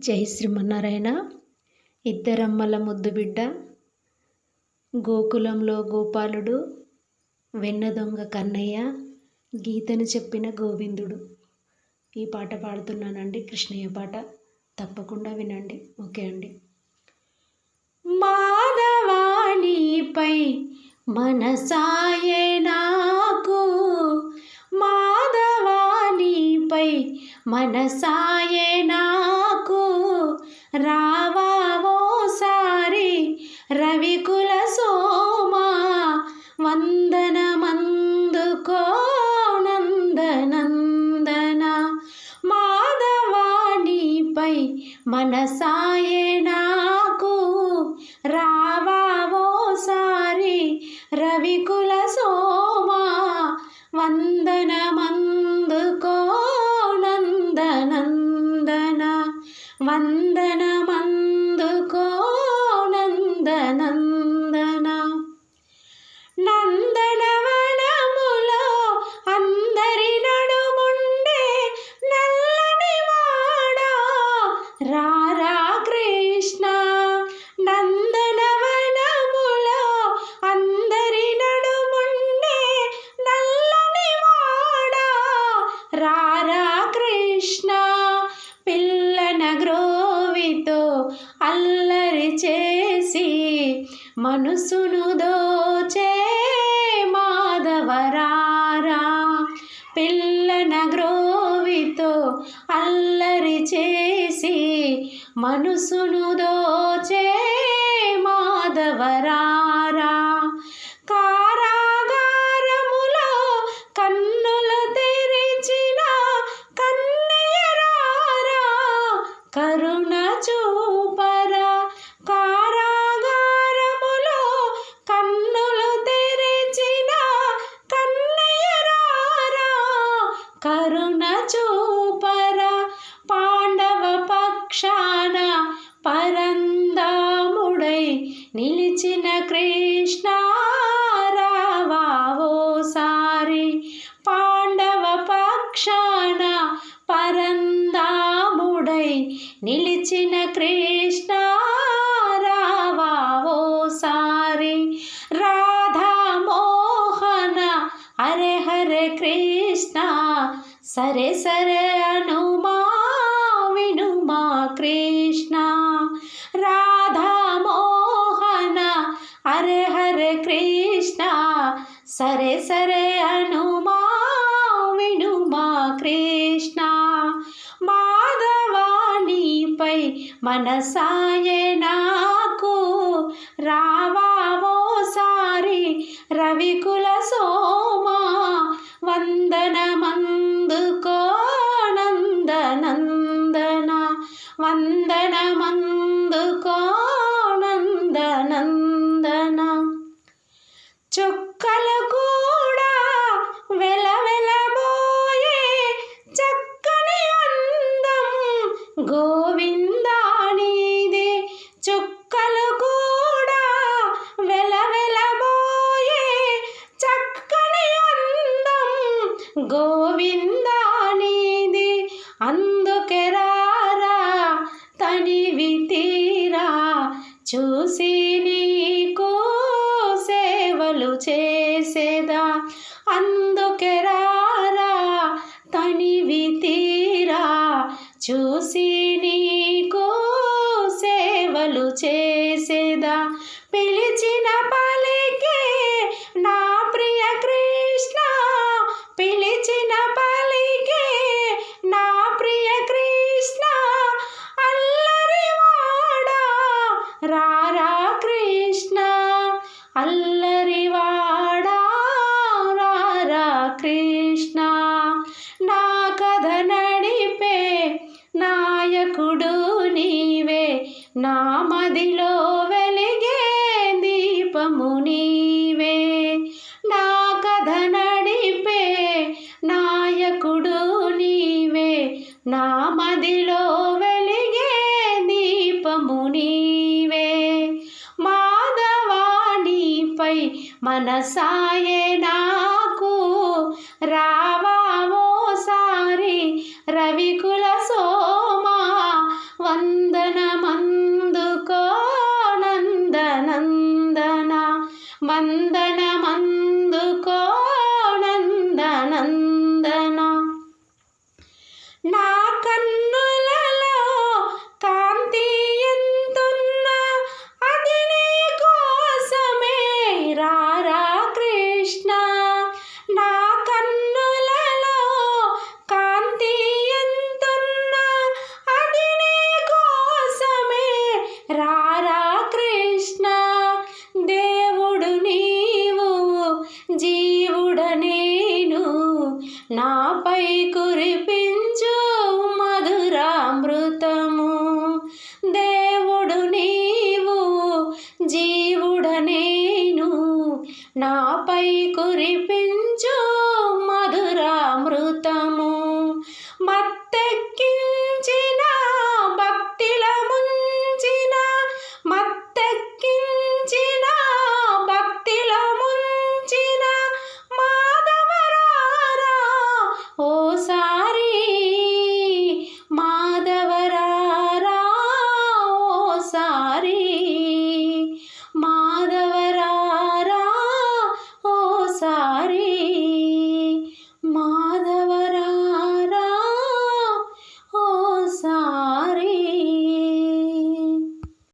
జై శ్రీమన్నారాయణ. ఇద్దరమ్మల ముద్దు బిడ్డ గోకులంలో గోపాలుడు వెన్న దొంగ కన్నయ్య గీతను చెప్పిన గోవిందుడు. ఈ పాట పాడుతున్నానండి కృష్ణయ్య పాట. తప్పకుండా వినండి. ఓకే అండి. మాధవాణిపై మనసాయే నాకు మాధవాణిపై మనసాయే నాకు రావావోసారి రవికుల సోమా వందనమందుకో నందనందన మాధవాణిపై మనసాయే నాకు రావావోసారి రవికుల రారా కృష్ణ పిల్లన గ్రోవితో అల్లరి చేసి మనసును దోచే మాధవరారా పిల్లన గ్రోవితో అల్లరి చేసి మనసును దోచే మాధవరా పక్షాన పరందాముడై నిలిచిన కృష్ణ రావావోసారి పాండవ పక్షాన పరందాముడై నిలిచిన కృష్ణ రావావోసారి రాధా మోహన హరే హరే కృష్ణ సరే సరే అనుమా కృష్ణ రాధా మోహన హరే హరే కృష్ణ సరే సరే అనుమా వినుమా కృష్ణ. మాధవాణిపై మనసాయే నాకు రావావోసారి రవికుల గోవిందానిదే చుక్కలు కూడా వెలవెలబోయే చక్కని అందం. గోవిందానిది అందుకే రారా తనివి తీరా. చూసి నీకు సేవలు చేసేదా. అందుకే చూసి నీకో సేవలు చేసేదా? పిలిచిన పలికే నా ప్రియ కృష్ణ పిలిచిన పలికే నా ప్రియ కృష్ణ అల్లరివాడా రారా నా మదిలో వెలిగే దీపము నీవే. నా కథ నడిపే నాయకుడు నీవే. నా మదిలో వెలిగే దీపము నీవే. మాధవాణిపై మనసాయే నాకు రా